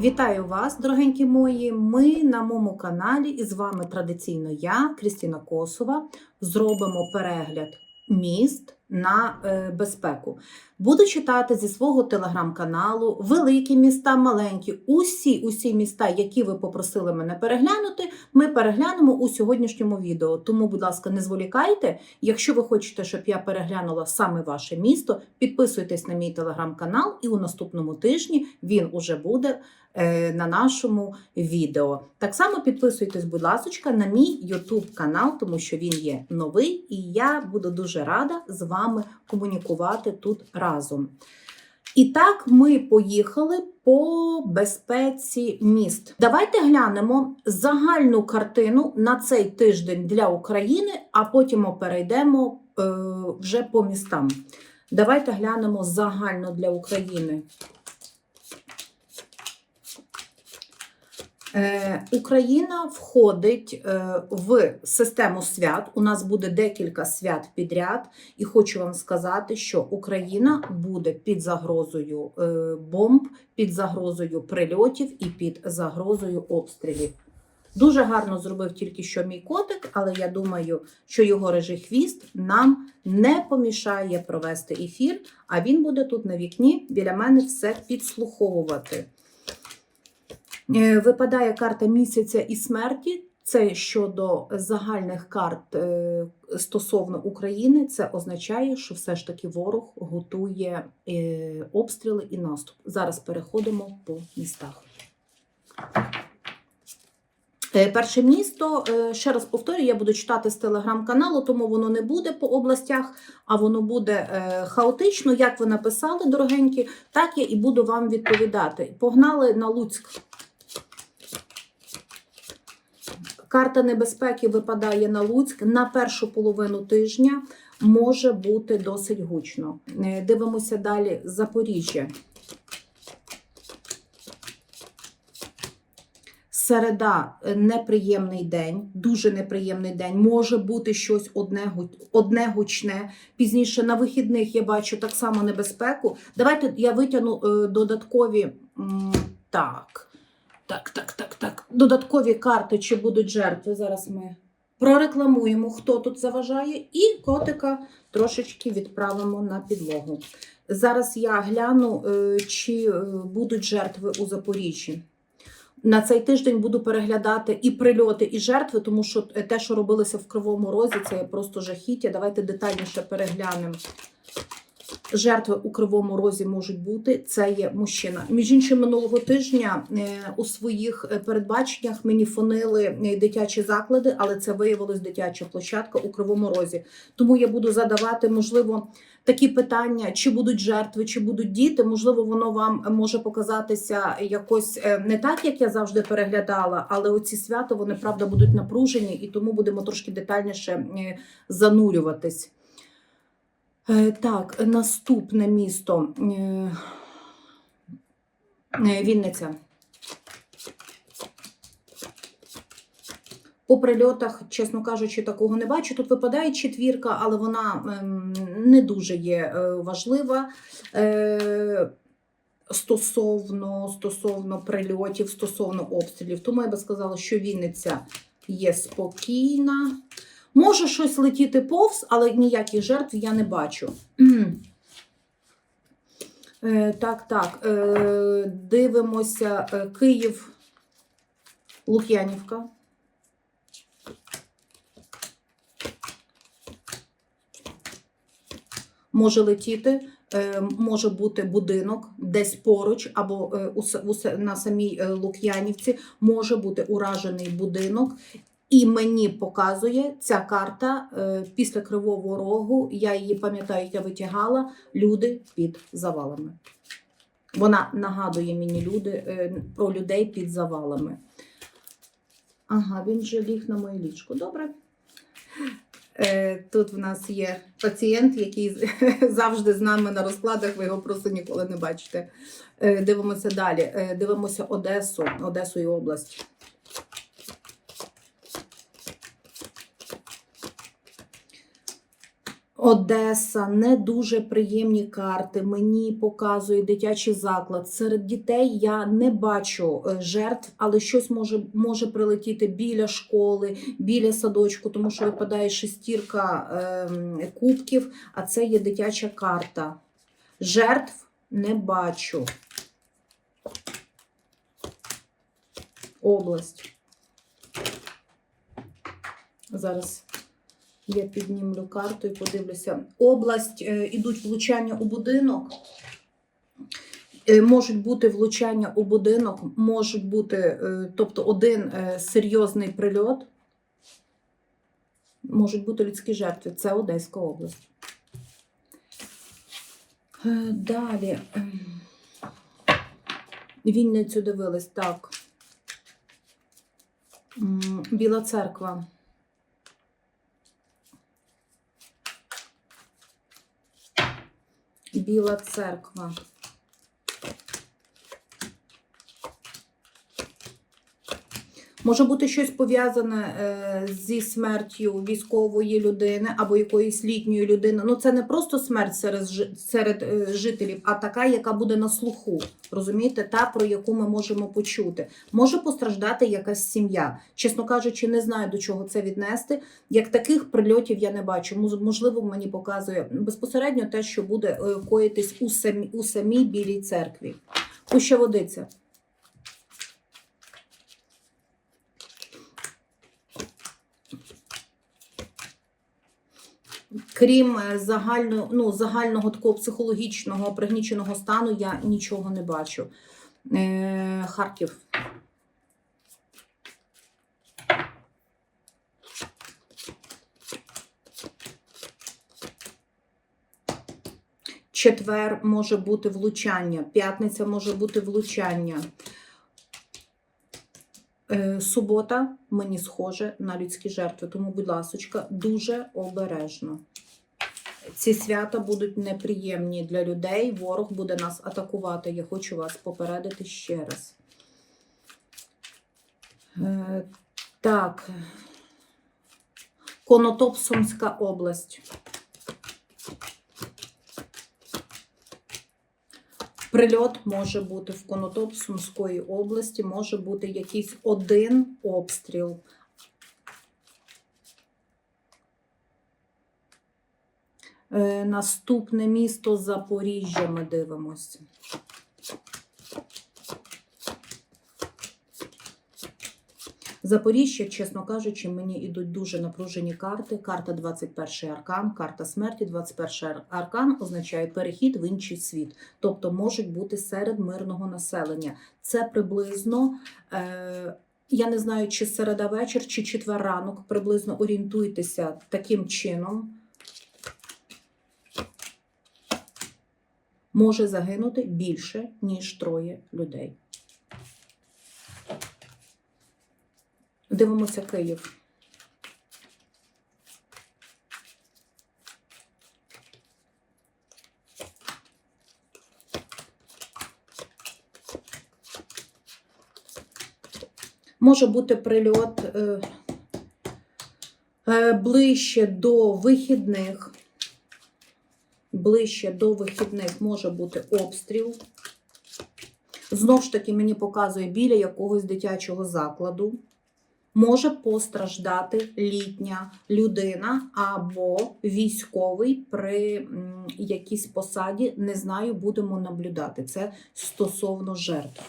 Вітаю вас, дорогенькі мої. Ми на моєму каналі і з вами традиційно я, Крістіна Косова, зробимо перегляд міст на е, безпеку. Буду читати зі свого телеграм-каналу великі міста, маленькі, усі усі міста, які ви попросили мене переглянути, ми переглянемо у сьогоднішньому відео. Тому, будь ласка, не зволікайте. Якщо ви хочете, щоб я переглянула саме ваше місто, підписуйтесь на мій телеграм-канал, і у наступному тижні він уже буде е, на нашому відео. Так само підписуйтесь, будь ласка, на мій YouTube канал, тому що він є новий, і я буду дуже рада з вами комунікувати тут разом. І так ми поїхали по безпеці міст. Давайте глянемо загальну картину на цей тиждень для України, а потім перейдемо е, вже по містам. Давайте глянемо загально для України. Україна входить е, в систему свят. У нас буде декілька свят підряд, і хочу вам сказати, що Україна буде під загрозою е, бомб, під загрозою прильотів і під загрозою обстрілів. Дуже гарно зробив тільки що мій котик, але я думаю, що його рижий хвіст нам не помішає провести ефір, а він буде тут на вікні біля мене все підслуховувати. Е, Випадає карта місяця і смерті. Це щодо загальних карт е, стосовно України. Це означає, що все ж таки ворог готує е, обстріли і наступ. Зараз переходимо по містах. Перше місто, ще раз повторюю, я буду читати з телеграм-каналу, тому воно не буде по областях, а воно буде хаотично. Як ви написали, дорогенькі, так я і буду вам відповідати. Погнали на Луцьк. Карта небезпеки випадає на Луцьк на першу половину тижня. Може бути досить гучно. Е, Дивимося далі Запоріжжя. Середа е, неприємний день, дуже неприємний день. Може бути щось одне, одне гучне. Пізніше на вихідних я бачу так само небезпеку. Давайте я витягну е, додаткові. Так, так, так, так. Додаткові карти, чи будуть жертви. Зараз ми прорекламуємо, хто тут заважає, і котика трошечки відправимо на підлогу. Зараз я гляну, е, чи е, будуть жертви у Запоріжжі. На цей тиждень буду переглядати і прильоти, і жертви, тому що те, що робилося в Кривому Розі, це просто жахіття. Давайте детальніше переглянемо. Жертви у Кривому Розі можуть бути. Це є мужчина. Між іншим, минулого тижня е, у своїх е, передбаченнях мені фонили е, дитячі заклади, але це виявилось дитяча площадка у Кривому Розі. Тому я буду задавати, можливо, такі питання, чи будуть жертви, чи будуть діти. Можливо, воно вам може показатися якось не так, як я завжди переглядала, але оці свята вони правда будуть напружені, і тому будемо трошки детальніше занурюватись. Е, Так, наступне місто е, е, Вінниця. По прильотах, чесно кажучи, такого не бачу. Тут випадає четвірка, але вона ем, не дуже є важлива. Стосовно, стосовно прильотів, стосовно обстрілів. Тому я би сказала, що Вінниця є спокійна. Може щось летіти повз, але ніяких жертв я не бачу. Е, так, так. Е, дивимося е, Київ, Лук'янівка. Може летіти, може бути будинок десь поруч, або на самій Лук'янівці може бути уражений будинок. І мені показує ця карта е, після Кривого Рогу. Я її пам'ятаю, я витягала люди під завалами. Вона нагадує мені люди, е, про людей під завалами. Ага, він же ліг на моє ліжко. Добре. Е, Тут в нас є пацієнт, який завжди з нами на розкладах, ви його просто ніколи не бачите. Дивимося далі. Дивимося Одесу, Одесу і область. Одеса, не дуже приємні карти. Мені показує дитячий заклад. Серед дітей я не бачу е, жертв, але щось може, може прилетіти біля школи, біля садочку, тому що випадає шестірка ем, кубків, а це є дитяча карта. Жертв не бачу. Область. Зараз я піднімлю карту і подивлюся. Область е, ідуть влучання у будинок. Е, Можуть бути влучання у будинок, можуть бути, е, тобто один серйозний прильот, можуть бути людські жертви. Це Одеська область. Далі. ем, Вінницю дивились, так. Біла церква. Біла церква. Може бути щось пов'язане е, зі смертю військової людини або якоїсь літньої людини. Ну це не просто смерть серед, серед е, жителів, а така, яка буде на слуху. Розумієте, та про яку ми можемо почути. Може постраждати якась сім'я. Чесно кажучи, не знаю до чого це віднести. Як таких прильотів я не бачу. Можливо, мені показує безпосередньо те, що буде е, коїтись у самій, у самій білій церкві. Пуща водиця. Крім е, загально, ну, загального такого психологічного пригніченого стану, я нічого не бачу. Е, Харків. Четвер може бути влучання, п'ятниця може бути влучання. Е, Субота мені схоже на людські жертви, тому, будь ласочка, дуже обережно. Ці свята будуть неприємні для людей. Ворог буде нас атакувати. Я хочу вас попередити ще раз. Е, Так. Конотоп, Сумська область. Прильот може бути в Конотоп Сумської області, може бути якийсь один обстріл. Е, Наступне місто Запоріжжя ми дивимося. Запоріжжя, чесно кажучи, мені йдуть дуже напружені карти. Карта 21 аркан, карта смерті, 21 аркан означає перехід в інший світ, тобто можуть бути серед мирного населення. Це приблизно. Е- я не знаю, чи середа вечір, чи четвер ранок. Приблизно орієнтуйтеся таким чином. Може загинути більше, ніж троє людей. Дивимося Київ. Може бути прильот е, е, ближче до вихідних. Ближче до вихідних може бути обстріл. Знову ж таки, мені показує біля якогось дитячого закладу. Може постраждати літня людина або військовий при якійсь посаді. Не знаю, будемо наблюдати. Це стосовно жертв.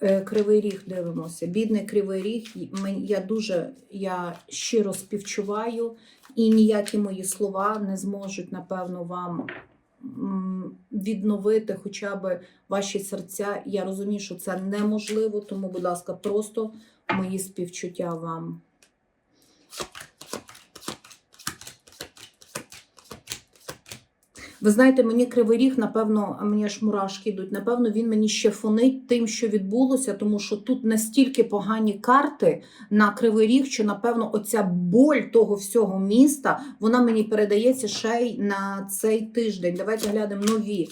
Е, Кривий ріг дивимося. Бідний кривий ріг. Я дуже я щиро співчуваю, і ніякі мої слова не зможуть, напевно, вам відновити хоча б ваші серця. Я розумію, що це неможливо, тому, будь ласка, просто мої співчуття вам. Ви знаєте, мені кривий ріг, напевно, а мені аж мурашки йдуть. Напевно, він мені ще фонить тим, що відбулося, тому що тут настільки погані карти на кривий ріг, що напевно оця боль того всього міста вона мені передається ще й на цей тиждень. Давайте глянемо нові.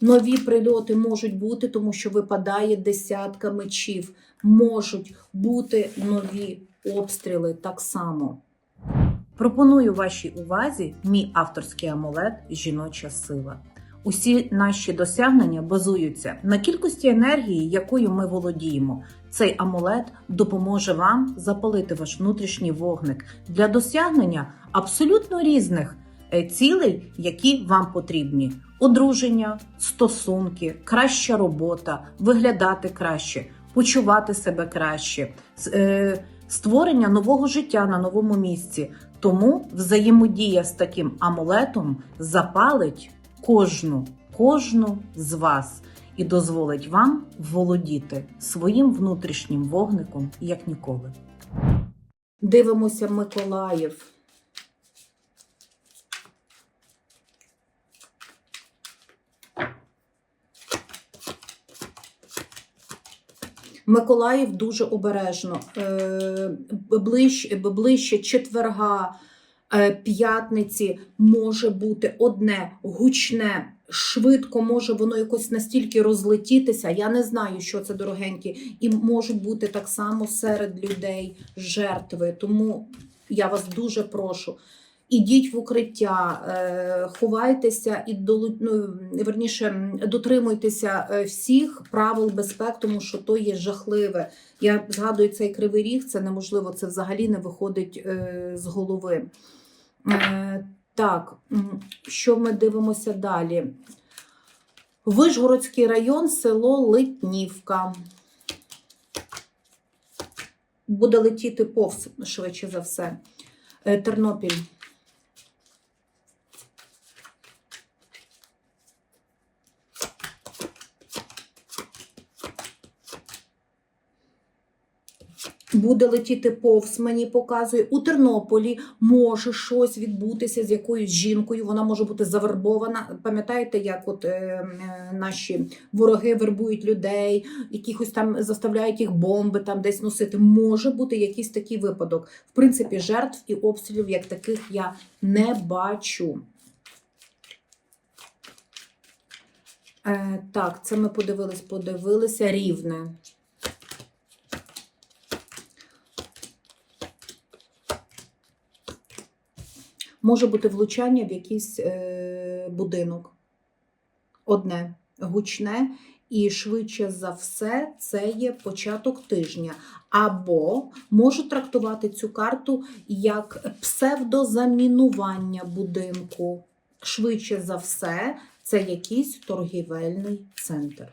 Нові прильоти можуть бути, тому що випадає десятка мечів. Можуть бути нові обстріли так само. Пропоную вашій увазі мій авторський амулет Жіноча сила. Усі наші досягнення базуються на кількості енергії, якою ми володіємо. Цей амулет допоможе вам запалити ваш внутрішній вогник для досягнення абсолютно різних е, цілей, які вам потрібні: одруження, стосунки, краща робота, виглядати краще, почувати себе краще, е, створення нового життя на новому місці. Тому взаємодія з таким амулетом запалить кожну, кожну з вас і дозволить вам володіти своїм внутрішнім вогником як ніколи. Дивимося Миколаїв. Миколаїв дуже обережно. Е, ближче, ближче четверга, е, п'ятниці може бути одне гучне, швидко може воно якось настільки розлетітися. Я не знаю, що це дорогенькі, і можуть бути так само серед людей жертви. Тому я вас дуже прошу. Ідіть в укриття, е, ховайтеся і ну, верніше дотримуйтеся е, всіх правил безпеки, тому що то є жахливе. Я згадую цей кривий ріг, це неможливо, це взагалі не виходить е, з голови. Так, що ми дивимося далі? Вишгородський район, село Литнівка. Буде летіти повз, швидше за все. Тернопіль. Буде летіти повз, мені показує. У Тернополі може щось відбутися з якоюсь жінкою. Вона може бути завербована. Пам'ятаєте, як от е, е, наші вороги вербують людей, якихось там заставляють їх бомби там десь носити. Може бути якийсь такий випадок. В принципі, жертв і обстрілів як таких я не бачу. Е, так, це ми подивились, подивилися рівне. Може бути влучання в якийсь е, будинок. Одне гучне, і швидше за все, це є початок тижня. Або можу трактувати цю карту як псевдозамінування будинку. Швидше за все, це якийсь торгівельний центр.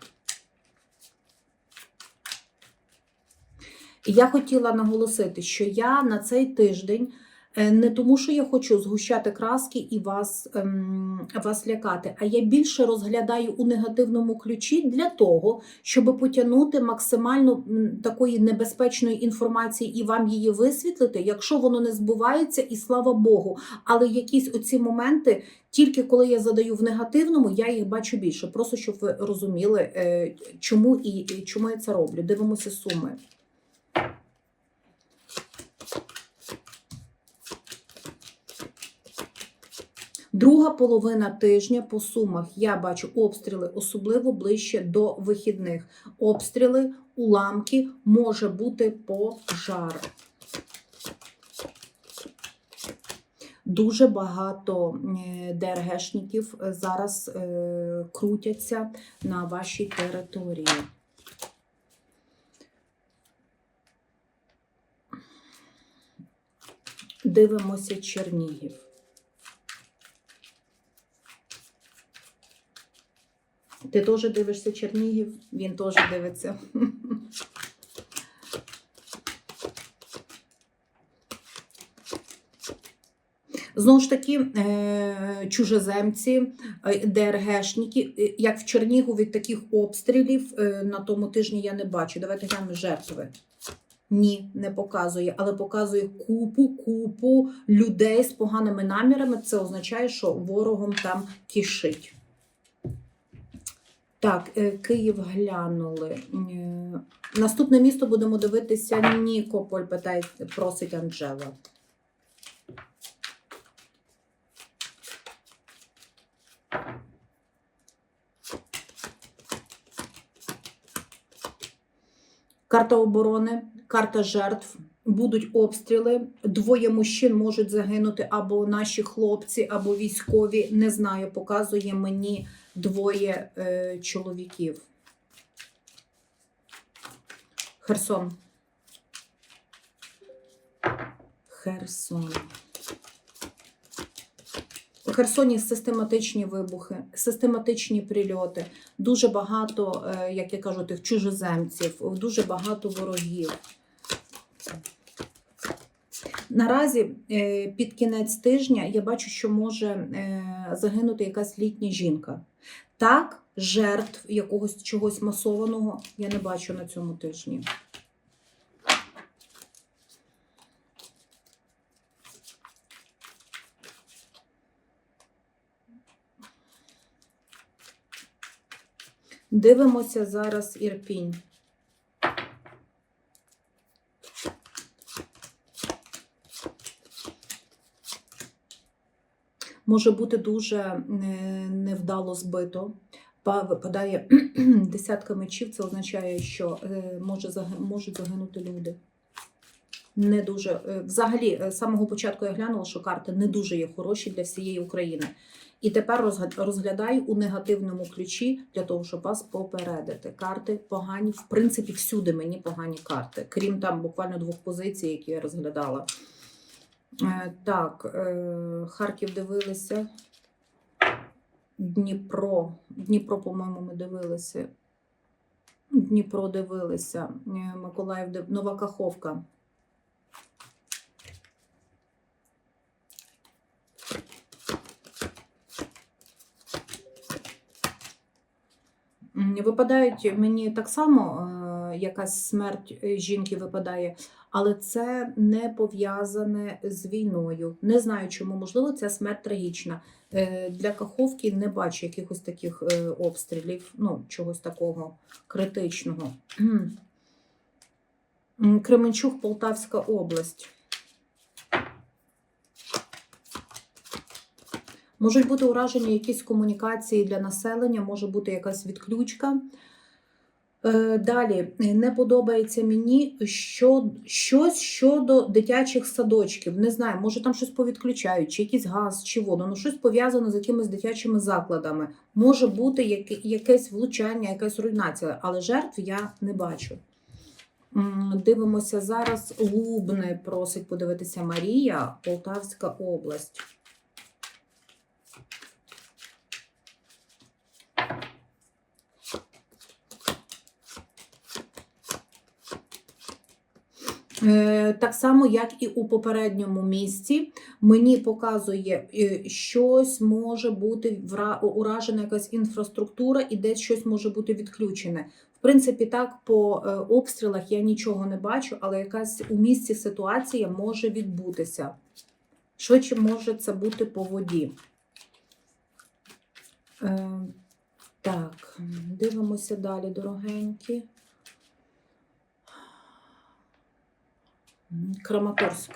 Я хотіла наголосити, що я на цей тиждень не тому, що я хочу згущати краски і вас, ем, вас лякати, а я більше розглядаю у негативному ключі для того, щоб потягнути максимально такої небезпечної інформації і вам її висвітлити, якщо воно не збувається, і слава Богу. Але якісь оці моменти, тільки коли я задаю в негативному, я їх бачу більше. Просто щоб ви розуміли, е, чому і чому я це роблю. Дивимося суми. Друга половина тижня по сумах я бачу обстріли, особливо ближче до вихідних. Обстріли, уламки, може бути пожар. Дуже багато е, ДРГшників зараз е, крутяться на вашій території. Дивимося Чернігів. Ти теж дивишся Чернігів, він теж дивиться. Знову ж таки, е, чужеземці, е, ДРГшники, е, як в Чернігу від таких обстрілів на тому тижні я не бачу. Давайте глянемо жертви. Ні, не показує, але показує купу, купу людей з поганими намірами. Це означає, що ворогом там кишить. Так, е, Київ глянули. Е, Наступне місто будемо дивитися. Нікополь питає, просить Анджела. Карта оборони, карта жертв, будуть обстріли. Двоє мужчин можуть загинути або наші хлопці, або військові. Не знаю, показує мені двоє е, чоловіків. Херсон. Херсон. У Херсоні систематичні вибухи, систематичні прильоти, дуже багато, е, як я кажу, тих чужоземців, дуже багато ворогів. Наразі е, під кінець тижня я бачу, що може е, загинути якась літня жінка. Так, жертв якогось чогось масованого я не бачу на цьому тижні. Дивимося зараз Ірпінь. Може бути дуже е, невдало збито. Па- Випадає десятка мечів, це означає, що е, може, можуть загинути люди. Не дуже. е, Взагалі, з самого початку я глянула, що карти не дуже є хороші для всієї України. І тепер розглядаю у негативному ключі для того, щоб вас попередити. Карти погані, в принципі, всюди мені погані карти, крім там буквально двох позицій, які я розглядала. Е, Так, е, Харків дивилися. Дніпро. Дніпро, по-моєму, ми дивилися. Дніпро дивилися. Е, Миколаїв див... Нова Каховка. Випадають мені так само якась смерть жінки випадає, але це не пов'язане з війною. Не знаю чому, можливо, ця смерть трагічна. Е, Для Каховки не бачу якихось таких е, обстрілів, ну, чогось такого критичного. Кременчук, Полтавська область. Можуть бути ураження якісь комунікації для населення, може бути якась відключка. Е, Далі не подобається мені що, щось щодо дитячих садочків. Не знаю, може там щось повідключають, чи якийсь газ, чи воду. Ну щось пов'язано з якимись дитячими закладами. Може бути яке- якесь влучання, якась руйнація, але жертв я не бачу. Дивимося зараз. Лубни просить подивитися Марія, Полтавська область. Так само, як і у попередньому місці, мені показує, е, щось може бути уражена якась інфраструктура і десь щось може бути відключене. В принципі, так по е, обстрілах я нічого не бачу, але якась у місці ситуація може відбутися. Швидше може це бути по воді. Е, Так, дивимося далі, дорогенькі. Краматорськ.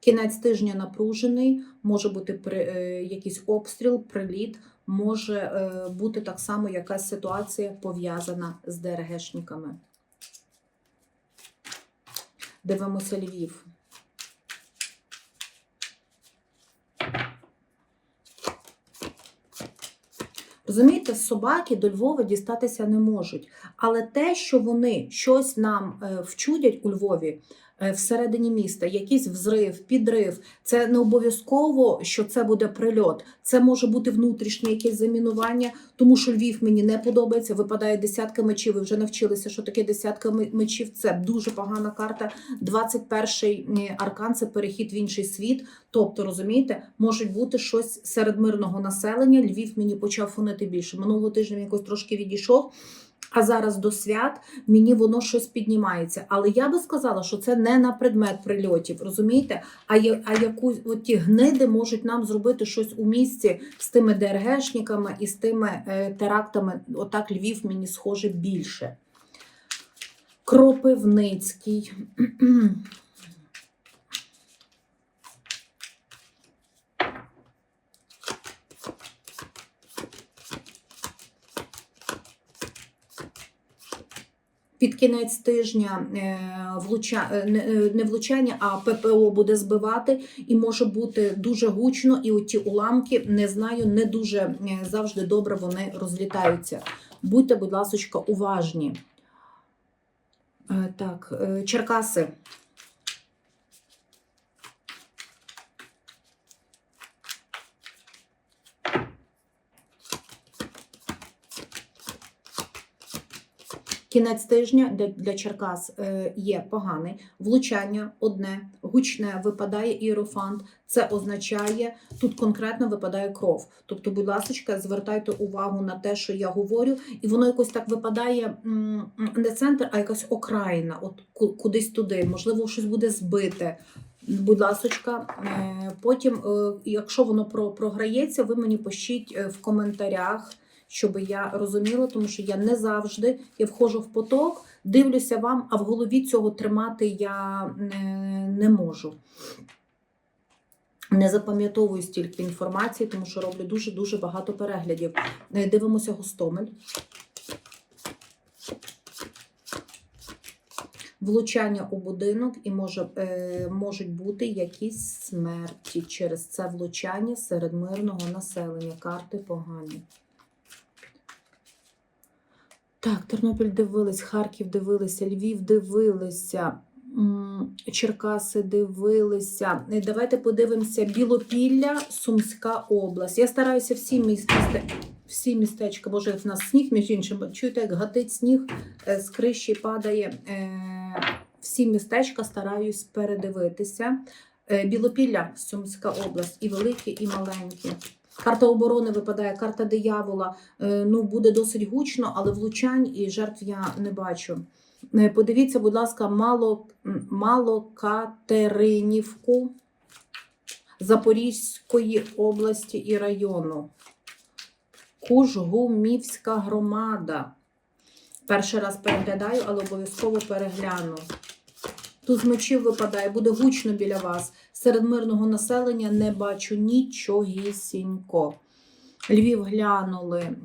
Кінець тижня напружений, може бути при, е, якийсь обстріл, приліт, може е, бути так само якась ситуація пов'язана з ДРГшниками. Дивимося Львів. Розумієте, собаки до Львова дістатися не можуть. Але те, що вони щось нам е, вчудять у Львові всередині міста, якийсь взрив, підрив, це не обов'язково, що це буде прильот. Це може бути внутрішнє якесь замінування, тому що Львів мені не подобається. Випадає десятка мечів. Ви вже навчилися, що таке десятка мечів. Це дуже погана карта. 21-й аркан це перехід в інший світ. Тобто, розумієте, може бути щось серед мирного населення. Львів мені почав фонити більше. Минулого тижня він якось трошки відійшов. А зараз до свят мені воно щось піднімається. Але я би сказала, що це не на предмет прильотів, розумієте? А, я, а яку от ті гниди можуть нам зробити щось у місті з тими ДРГшниками і з тими е, терактами. Отак Львів мені схоже більше. Кропивницький. Під кінець тижня е, влуча... е, не- е, влучання, а ППО буде збивати, і може бути дуже гучно, і оті уламки, не знаю, не дуже завжди добре вони розлітаються. Будьте, будь ласка, уважні. Так, Черкаси. Кінець тижня для, для Черкас е, є поганий. Влучання одне, гучне випадає іерофант. Це означає, тут конкретно випадає кров. Тобто, будь ласка, звертайте увагу на те, що я говорю, і воно якось так випадає не центр, а якась окраїна, от кудись туди. Можливо, щось буде збите. Будь ласочка, е, потім, е, якщо воно про- програється, ви мені пишіть в коментарях, щоб я розуміла, тому що я не завжди я входжу в поток, дивлюся вам, а в голові цього тримати я не, не можу. Не запам'ятовую стільки інформації, тому що роблю дуже-дуже багато переглядів. Е, Дивимося Гостомель. Влучання у будинок і може, е, можуть бути якісь смерті через це влучання серед мирного населення. Карти погані. Так, Тернопіль дивились, Харків дивилися, Львів дивилися, Черкаси дивилися. Е, Давайте подивимося Білопілля, Сумська область. Я стараюся всі міс- місте, всі містечка, боже, в нас сніг, між іншим, чуєте, як гатить сніг, е, з криші падає. Е, Всі містечка стараюсь передивитися. Білопілля, Сумська область, і великі, і маленькі. Карта оборони випадає, карта диявола. Е, Ну, буде досить гучно, але влучань і жертв я не бачу. Е, Подивіться, будь ласка, мало, м, Малокатеринівку Запорізької області і району. Кужгумівська громада. Перший раз переглядаю, але обов'язково перегляну. Тут з мечів випадає, буде гучно біля вас. Серед мирного населення не бачу нічогісінько. Львів глянули,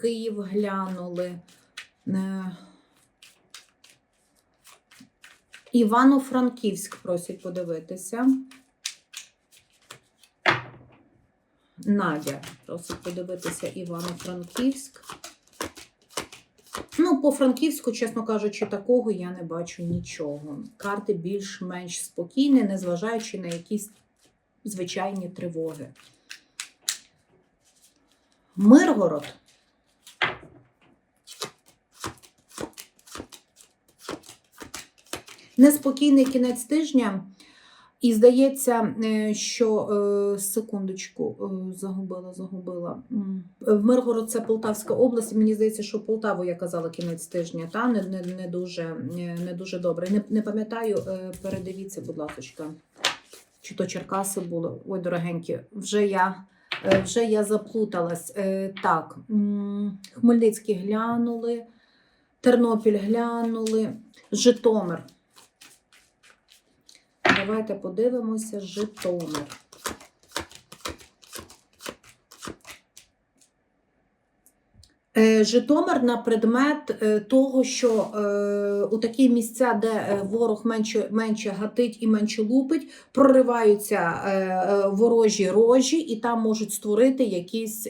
Київ глянули. е, Івано-Франківськ просять подивитися. Надя просить подивитися Івано-Франківськ. Ну, по Франківську, чесно кажучи, такого я не бачу нічого. Карти більш-менш спокійні, незважаючи на якісь звичайні тривоги. Миргород. Неспокійний кінець тижня. І здається, е, що е, секундочку е, загубила, загубила. В Миргород це Полтавська область. Мені здається, що Полтаву я казала кінець тижня, та не, не, не дуже не, дуже добре. Не, не пам'ятаю, передивіться, будь ласка. Чи то Черкаси було? Ой, дорогенькі, вже я, вже я заплуталась. Так, Хмельницький глянули, Тернопіль глянули, Житомир. Давайте подивимося Житомир. Е, Житомир на предмет е, того, що е, у такі місця, де ворог менше, менше гатить і менше лупить, прориваються ворожі рожі, і там можуть створити якісь.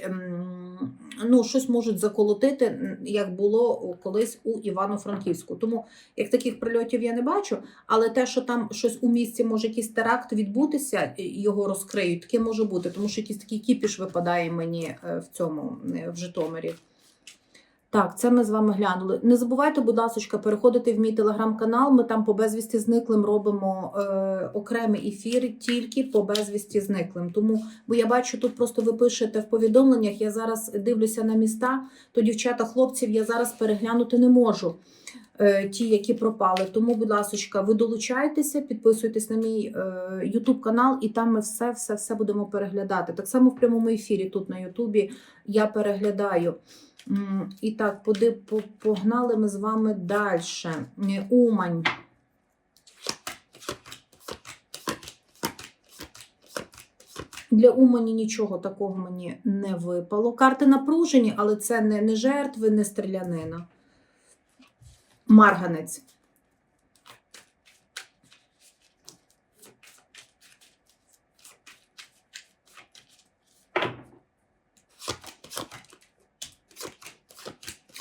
Ну, щось можуть заколотити, як було колись у Івано-Франківську. Тому як таких прильотів я не бачу, але те, що там щось у місті може якийсь теракт відбутися, його розкриють, таке може бути, тому що якийсь такий кіпіш випадає мені е, в цьому е, в Житомирі. Так, це ми з вами глянули. Не забувайте, будь ласка, переходити в мій телеграм-канал. Ми там по безвісті зниклим робимо е, окремі ефіри тільки по безвісті зниклим. Тому, бо я бачу, тут просто ви пишете в повідомленнях. Я зараз дивлюся на міста, то дівчата, хлопців я зараз переглянути не можу. е, Ті, які пропали. Тому, будь ласка, ви долучайтеся, підписуйтесь на мій е, канал, і там ми все, все, все будемо переглядати. Так само в прямому ефірі тут на Ютубі я переглядаю. І так, погнали ми з вами далі. Умань. Для Умані нічого такого мені не випало. Карти напружені, але це не, не жертви, не стрілянина. марганець.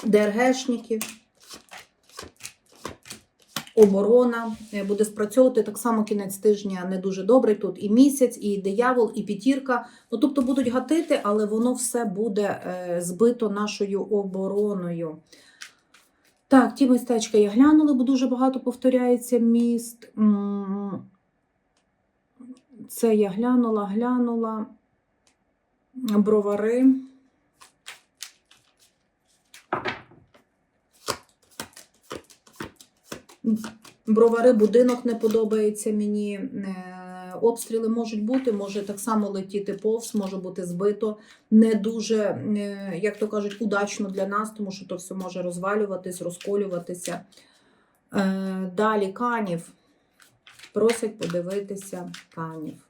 ДРГшники, оборона е, буде спрацьовувати так само кінець тижня не дуже добрий. Тут і місяць, і диявол, і п'ятірка. Ну тобто будуть гатити, але воно все буде е, збито нашою обороною. Так, ті містечка я глянула, бо дуже багато повторяється міст. Це я глянула, глянула. Бровари. Бровари, будинок не подобається мені. е, Обстріли можуть бути, може так само летіти повз, може бути збито. Не дуже, е, як то кажуть, удачно для нас, тому що то все може розвалюватись, розколюватися. Е, Далі канів. Просять подивитися канів.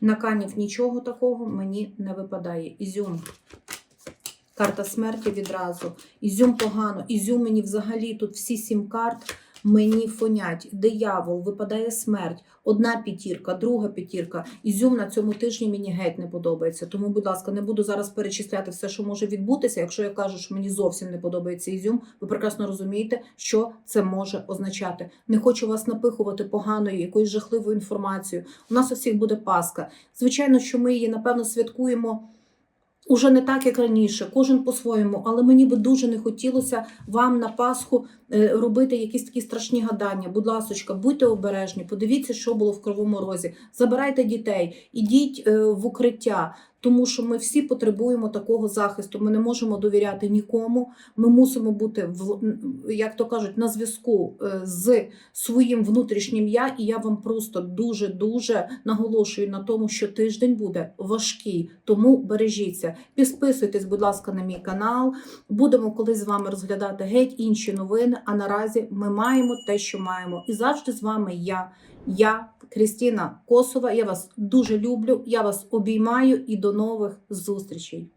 На канів нічого такого мені не випадає. Ізюм. Карта смерті відразу. Ізюм погано. Ізюм мені взагалі тут всі сім карт мені фонять. Диявол, випадає смерть. Одна п'ятірка, друга п'ятірка. Ізюм на цьому тижні мені геть не подобається. Тому, будь ласка, не буду зараз перечисляти все, що може відбутися. Якщо я кажу, що мені зовсім не подобається ізюм, ви прекрасно розумієте, що це може означати. Не хочу вас напихувати поганою, якоюсь жахливою інформацією. У нас усіх буде Пасха. Звичайно, що ми її, напевно, святкуємо. Уже не так, як раніше, кожен по-своєму, але мені би дуже не хотілося вам на Пасху е, робити якісь такі страшні гадання. Будь ласочка, будьте обережні, подивіться, що було в Кривому Розі. Забирайте дітей, ідіть е, в укриття, тому що ми всі потребуємо такого захисту. Ми не можемо довіряти нікому. Ми мусимо бути в як то кажуть, на зв'язку е, з своїм внутрішнім я. І я вам просто дуже дуже наголошую на тому, що тиждень буде важкий, тому бережіться. Підписуйтесь, будь ласка, на мій канал. Будемо колись з вами розглядати геть інші новини. А наразі ми маємо те, що маємо. І завжди з вами я. Я Крістіна Косова. Я вас дуже люблю. Я вас обіймаю і до нових зустрічей.